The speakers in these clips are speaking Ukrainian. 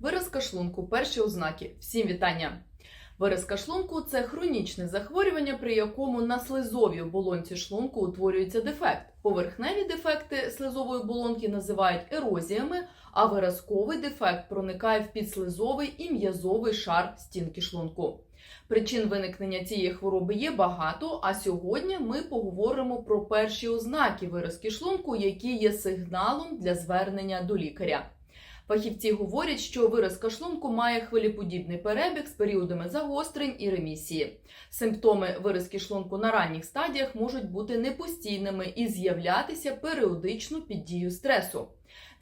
Виразка шлунку перші ознаки. Всім вітання. Виразка шлунку це хронічне захворювання, при якому на слизовій оболонці шлунку утворюється дефект. Поверхневі дефекти слизової оболонки називають ерозіями, а виразковий дефект проникає в підслизовий і м'язовий шар стінки шлунку. Причин виникнення цієї хвороби є багато, а сьогодні ми поговоримо про перші ознаки виразки шлунку, які є сигналом для звернення до лікаря. Фахівці говорять, що виразка шлунку має хвилеподібний перебіг з періодами загострень і ремісії. Симптоми виразки шлунку на ранніх стадіях можуть бути непостійними і з'являтися періодично під дією стресу.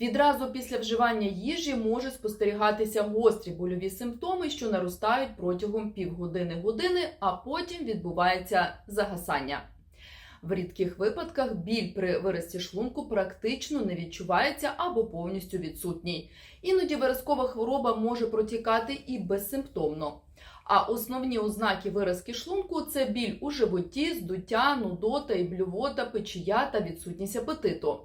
Відразу після вживання їжі може спостерігатися гострі больові симптоми, що наростають протягом півгодини-години, а потім відбувається загасання. В рідких випадках біль при виразці шлунку практично не відчувається або повністю відсутній. Іноді виразкова хвороба може протікати і безсимптомно. А основні ознаки виразки шлунку це біль у животі, здуття, нудота і блювота, печія та відсутність апетиту.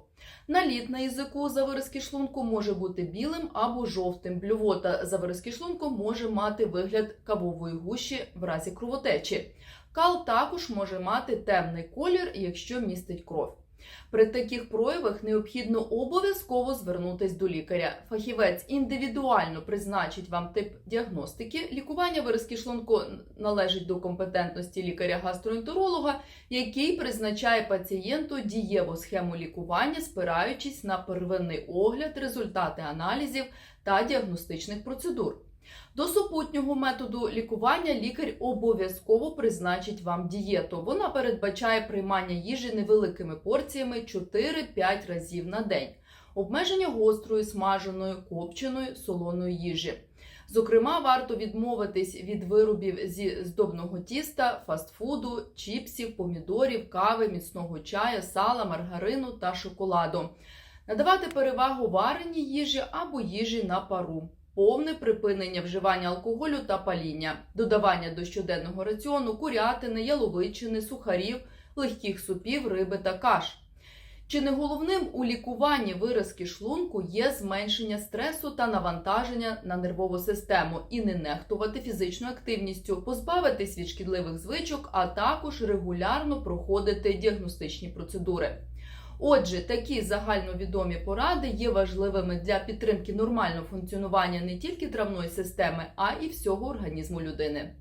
Наліт на язику за виразки шлунку може бути білим або жовтим. Блювота за виразки шлунку може мати вигляд кавової гущі в разі кровотечі. Кал також може мати темний колір, якщо містить кров. При таких проявах необхідно обов'язково звернутись до лікаря. Фахівець індивідуально призначить вам тип діагностики. Лікування виразки шлунку належить до компетентності лікаря-гастроентеролога, який призначає пацієнту дієву схему лікування, спираючись на первинний огляд, результати аналізів та діагностичних процедур. До супутнього методу лікування лікар обов'язково призначить вам дієту. Вона передбачає приймання їжі невеликими порціями 4-5 разів на день, обмеження гострої, смаженої, копченої, солоної їжі. Зокрема, варто відмовитись від виробів зі здобного тіста, фастфуду, чіпсів, помідорів, кави, міцного чаю, сала, маргарину та шоколаду. Надавати перевагу вареній їжі або їжі на пару повне припинення вживання алкоголю та паління, додавання до щоденного раціону курятини, яловичини, сухарів, легких супів, риби та каш. Чи не головним у лікуванні виразки шлунку є зменшення стресу та навантаження на нервову систему і не нехтувати фізичною активністю, позбавитись від шкідливих звичок, а також регулярно проходити діагностичні процедури. Отже, такі загальновідомі поради є важливими для підтримки нормального функціонування не тільки травної системи, а й всього організму людини.